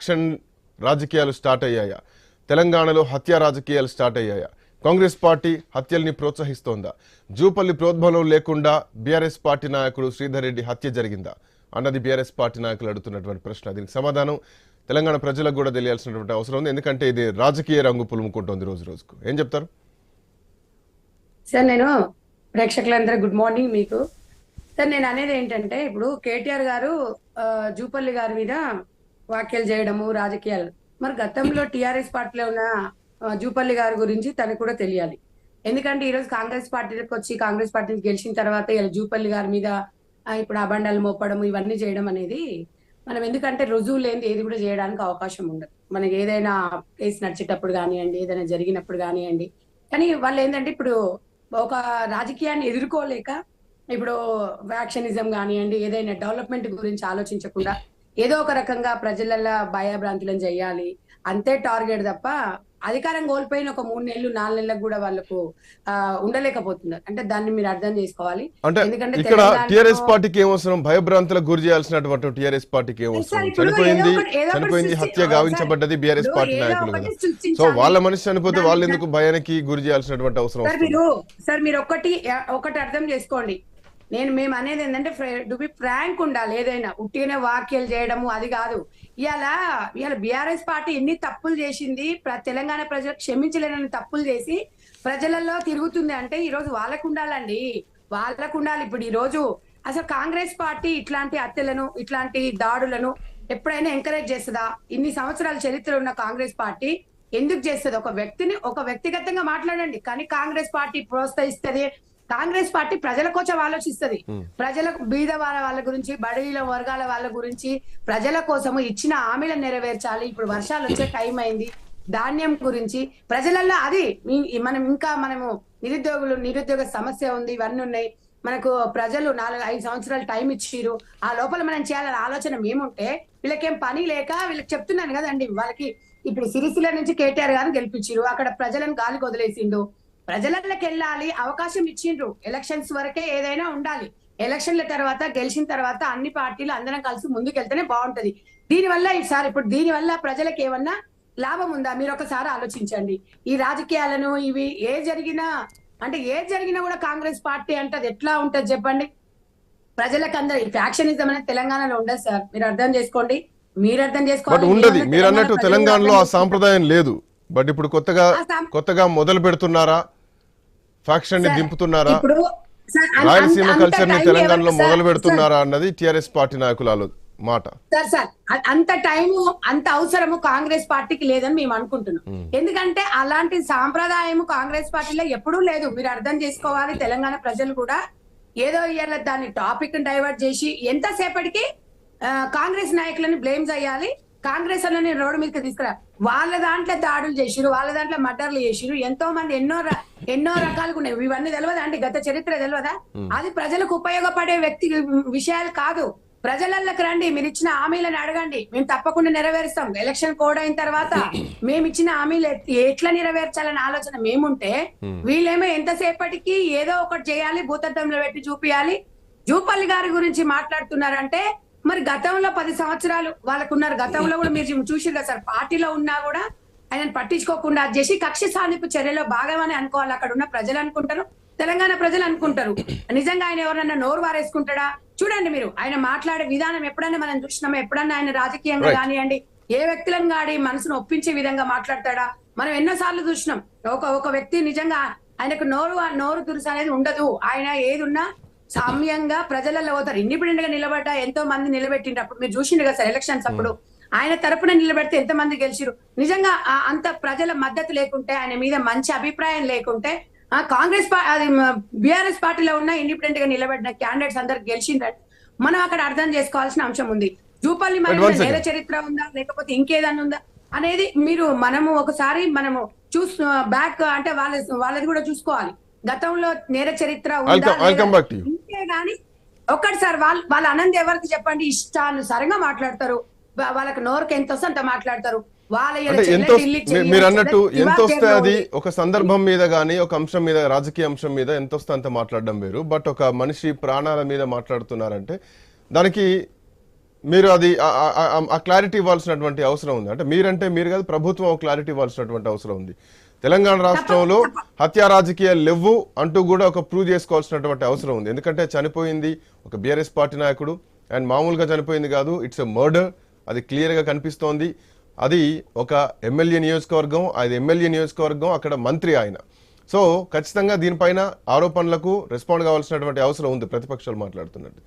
Election రాజకీయాలు start అయ్యాయా? తెలంగాణలో హత్య రాజకీయాలు స్టార్ట్ అయ్యాయా? కాంగ్రెస్ పార్టీ హత్యల్ని ప్రోత్సహిస్తోందా? జూపల్లి ప్రోద్బలం లేకుండా బీఆర్ఎస్ పార్టీ నాయకుడు శ్రీధర్ రెడ్డి హత్య జరిగిందా? అన్నది బీఆర్ఎస్ పార్టీ నాయకులు అడుగుతున్నటువంటి ప్రశ్న. దీనికి సమాధానం తెలంగాణ ప్రజలకు కూడా తెలియాల్సినటువంటి అవసరం ఉంది. ఎందుకంటే ఇది రాజకీయ రంగు పులుముకుంటోంది రోజు రోజుకు. ఏం చెప్తారు? సార్ నేను ప్రేక్షకులందరూ గుడ్ మార్నింగ్ మీకు. సార్ నేను అనేది ఏంటంటే ఇప్పుడు కేటీఆర్ గారు జూపల్లి గారి మీద వ్యాఖ్యలు చేయడము రాజకీయాలు. మరి గతంలో టిఆర్ఎస్ పార్టీలో ఉన్న జూపల్లి గారి గురించి తనకు కూడా తెలియాలి. ఎందుకంటే ఈరోజు కాంగ్రెస్ పార్టీకి వచ్చి కాంగ్రెస్ పార్టీని గెలిచిన తర్వాత ఇలా జూపల్లి గారి మీద ఇప్పుడు అబండాలు మోపడం ఇవన్నీ చేయడం అనేది మనం ఎందుకంటే రుజువు లేనిది ఏది కూడా చేయడానికి అవకాశం ఉండదు. మనకి ఏదైనా కేసు నడిచేటప్పుడు కానివ్వండి ఏదైనా జరిగినప్పుడు కానివ్వండి. కానీ వాళ్ళు ఏంటంటే ఇప్పుడు ఒక రాజకీయాన్ని ఎదుర్కోలేక ఇప్పుడు వ్యాక్షనిజం కానివ్వండి ఏదైనా డెవలప్మెంట్ గురించి ఆలోచించకుండా ఏదో ఒక రకంగా ప్రజలలో భయభ్రాంతులను చేయాలి. అంతే టార్గెట్ తప్ప అధికారం కోల్పోయిన ఒక మూడు నెలలు నాలుగు నెలలకు కూడా వాళ్ళకు ఉండలేకపోతున్నారు. అంటే దాన్ని మీరు అర్థం చేసుకోవాలి. ఎందుకంటే ఇక్కడ టిఆర్ఎస్ పార్టీకి ఏమవసరం భయభ్రాంతులకు గురి చేయాల్సినటువంటి టిఆర్ఎస్ పార్టీకి ఏమవసరం చనిపోయింది చనిపోయింది హత్య గావించబడ్డది బీఆర్ఎస్ పార్టీ నాయకులు కదా సో. వాళ్ళ మనిషి చనిపోతే వాళ్ళు ఎందుకు భయానికి గురి చేయాల్సినటువంటి అవసరం సార్ వస్తుంది? మీరు సార్ మీరు ఒకటి ఒకటి అర్థం చేసుకోండి. నేను మేము అనేది ఏంటంటే డు బి ఫ్రాంక్ ఉండాలి ఏదైనా. ఉట్టిగానే వాక్యాలు చేయడము అది కాదు. ఇవాళ ఇవాళ బీఆర్ఎస్ పార్టీ ఎన్ని తప్పులు చేసింది ప్ర- తెలంగాణ ప్రజలు క్షమించలేనని తప్పులు చేసి ప్రజలలో తిరుగుతుంది అంటే ఈరోజు వాళ్ళకు ఉండాలండి. వాళ్ళకు ఉండాలి. ఇప్పుడు ఈ రోజు అసలు కాంగ్రెస్ పార్టీ ఇట్లాంటి హత్యలను ఇట్లాంటి దాడులను ఎప్పుడైనా ఎంకరేజ్ చేస్తుందా? ఇన్ని సంవత్సరాల చరిత్ర ఉన్న కాంగ్రెస్ పార్టీ ఎందుకు చేస్తుంది? ఒక వ్యక్తిని ఒక వ్యక్తిగతంగా మాట్లాడండి. కానీ కాంగ్రెస్ పార్టీ ప్రోత్సహిస్తుంది కాంగ్రెస్ పార్టీ ప్రజల కోసం ఆలోచిస్తుంది. ప్రజలకు బీద వాళ్ళ గురించి బడీల వర్గాల వాళ్ళ గురించి ప్రజల కోసము ఇచ్చిన హామీలను నెరవేర్చాలి. ఇప్పుడు వర్షాలు వచ్చే టైం అయింది. ధాన్యం గురించి ప్రజలల్లో అది మనం ఇంకా మనము నిరుద్యోగులు నిరుద్యోగ సమస్య ఉంది ఇవన్నీ ఉన్నాయి. మనకు ప్రజలు నాలుగు ఐదు సంవత్సరాలు టైం ఇచ్చిర్రు. ఆ లోపల మనం చేయాలని ఆలోచన మేముంటే వీళ్ళకేం పని లేక వీళ్ళకి చెప్తున్నాను కదండి. వాళ్ళకి ఇప్పుడు సిరిసిల్ల నుంచి కేటీఆర్ గారు గెలిపించిరు అక్కడ ప్రజలను గాలికి వదిలేసిండు ప్రజలకి వెళ్ళాలి అవకాశం ఇచ్చిండ్రు. ఎలక్షన్స్ వరకే ఏదైనా ఉండాలి. ఎలక్షన్ల తర్వాత గెలిచిన తర్వాత అన్ని పార్టీలు అందరం కలిసి ముందుకెళ్తేనే బాగుంటది. దీనివల్ల సార్ ఇప్పుడు దీని వల్ల ప్రజలకు ఏమన్నా లాభం ఉందా? మీరు ఒకసారి ఆలోచించండి. ఈ రాజకీయాలను ఇవి ఏ జరిగినా అంటే ఏ జరిగినా కూడా కాంగ్రెస్ పార్టీ అంటే అది ఎట్లా ఉంటది చెప్పండి? ప్రజలకు అందరు ఫ్యాక్షనిజం అనేది తెలంగాణలో ఉండదు సార్. మీరు అర్థం చేసుకోండి. మీరు అర్థం చేసుకోవాలి. ఉండదు. మీరు అన్నట్టు తెలంగాణలో ఆ సాంప్రదాయం లేదు. బట్ ఇప్పుడు కొత్తగా కొత్తగా మొదలు పెడుతున్నారా ఫ్యాక్షన్ని దింపుతున్నారా? రాయలసీమ కల్చర్ని తెలంగాణలో మొదలు పెడుతున్నారా అన్నది టిఆర్ఎస్ పార్టీ నాయకుల మాట. సార్ సార్ అంత టైము అంత అవసరము కాంగ్రెస్ పార్టీకి లేదని మేము అనుకుంటున్నాం. ఎందుకంటే అలాంటి సాంప్రదాయము కాంగ్రెస్ పార్టీలో ఎప్పుడూ లేదు. మీరు అర్థం చేసుకోవాలి తెలంగాణ ప్రజలు కూడా ఏదో ఇవాళ దాన్ని టాపిక్ డైవర్ట్ చేసి ఎంతసేపటికి కాంగ్రెస్ నాయకులను బ్లేమ్ చేయాలి? కాంగ్రెస్ వాళ్ళని రోడ్డు మీదకి తీసుకురా. వాళ్ళ దాంట్లో దాడులు చేసిరు వాళ్ళ దాంట్లో మర్డర్లు చేసిరు ఎంతో మంది ఎన్నో ఎన్నో రకాలుగా ఉన్నాయి. ఇవన్నీ తెలియదా అంటే గత చరిత్ర తెలియదా అది ప్రజలకు ఉపయోగపడే వ్యక్తి విషయాలు కాదు. ప్రజలకి రండి మీరు ఇచ్చిన హామీలను అడగండి. మేము తప్పకుండా నెరవేరుస్తాం. ఎలక్షన్ కోడ్ అయిన తర్వాత మేము ఇచ్చిన హామీలు ఎట్- ఎట్లా నెరవేర్చాలనే ఆలోచన మేముంటే వీళ్ళేమో ఎంతసేపటికి ఏదో ఒకటి చేయాలి భూతత్వంలో పెట్టి చూపియాలి. జూపల్లి గారి గురించి మాట్లాడుతున్నారంటే మరి గతంలో పది సంవత్సరాలు వాళ్ళకున్నారు. గతంలో కూడా మీరు చూసిరు కదా సార్? పార్టీలో ఉన్నా కూడా ఆయన పట్టించుకోకుండా అది చేసి కక్ష సాధింపు చర్యలో భాగమని అనుకోవాలి. అక్కడ ఉన్న ప్రజలు అనుకుంటారు. తెలంగాణ ప్రజలు అనుకుంటారు. నిజంగా ఆయన ఎవరన్నా నోరు వారేసుకుంటాడా? చూడండి మీరు ఆయన మాట్లాడే విధానం ఎప్పుడైనా మనం చూసినామా? ఎప్పుడన్నా ఆయన రాజకీయంగా. కానివ్వండి ఏ వ్యక్తులను గాడి మనసును ఒప్పించే విధంగా మాట్లాడతాడా? మనం ఎన్నో సార్లు చూసినాం. ఒక ఒక వ్యక్తి నిజంగా ఆయనకు నోరు నోరు తురుసు అనేది ఉండదు. ఆయన ఏది ఉన్నా సామ్యంగా ప్రజలలో పోతారు ఇండిపెండెంట్గా నిలబడ్డా ఎంతో మంది నిలబెట్టిండ్రు. అప్పుడు మీరు చూసిండు కదా సార్ ఎలక్షన్స్ అప్పుడు. ఆయన తరపున నిలబెడితే ఎంత మంది గెలిచిరు నిజంగా ఆ అంత ప్రజల మద్దతు లేకుంటే ఆయన మీద మంచి అభిప్రాయం లేకుంటే ఆ కాంగ్రెస్ అది బీఆర్ఎస్ పార్టీలో ఉన్న ఇండిపెండెంట్గా నిలబడిన క్యాండిడేట్స్ అందరు గెలిచిండ్రు. మనం అక్కడ అర్థం చేసుకోవాల్సిన అంశం ఉంది. జూపల్లి మరి. నేర చరిత్ర ఉందా? లేకపోతే ఇంకేదన్నా ఉందా? అనేది మీరు మనము ఒకసారి మనము చూస్ బ్యాక్ అంటే వాళ్ళ వాళ్ళది కూడా చూసుకోవాలి. గతంలో నేర చరిత్ర ఉందా ఇంకే గాని ఒక్కటి సార్ వాళ్ళు వాళ్ళ అనంత ఎవరికి చెప్పండి? ఇష్టానుసారంగా మాట్లాడతారు. వాళ్ళకి నోరుకి ఎంత వస్తే అంత మాట్లాడతారు. ఎంత మీరు అన్నట్టు ఎంత వస్తే అది. ఒక సందర్భం మీద గానీ ఒక అంశం మీద రాజకీయ అంశం మీద ఎంత వస్తే అంత మాట్లాడడం వేరు. బట్ ఒక మనిషి ప్రాణాల మీద మాట్లాడుతున్నారంటే దానికి మీరు అది ఆ క్లారిటీ ఇవ్వాల్సినటువంటి అవసరం ఉంది. అంటే మీరంటే మీరు కాదు ప్రభుత్వం క్లారిటీ ఇవ్వాల్సినటువంటి అవసరం ఉంది. తెలంగాణ రాష్ట్రంలో హత్యా రాజకీయాలు లేవు అంటూ కూడా ఒక ప్రూవ్ చేసుకోవాల్సినటువంటి అవసరం ఉంది. ఎందుకంటే చనిపోయింది ఒక బీఆర్ఎస్ పార్టీ నాయకుడు. అండ్ మామూలుగా చనిపోయింది కాదు ఇట్స్ ఎ మర్డర్ అది క్లియర్గా కనిపిస్తోంది. అది ఒక ఎమ్మెల్యే నియోజకవర్గం అది ఎమ్మెల్యే నియోజకవర్గం అక్కడ మంత్రి ఆయన. సో ఖచ్చితంగా దీనిపైన ఆరోపణలకు రెస్పాండ్ కావాల్సినటువంటి అవసరం ఉంది ప్రతిపక్షాలు మాట్లాడుతున్నట్టు.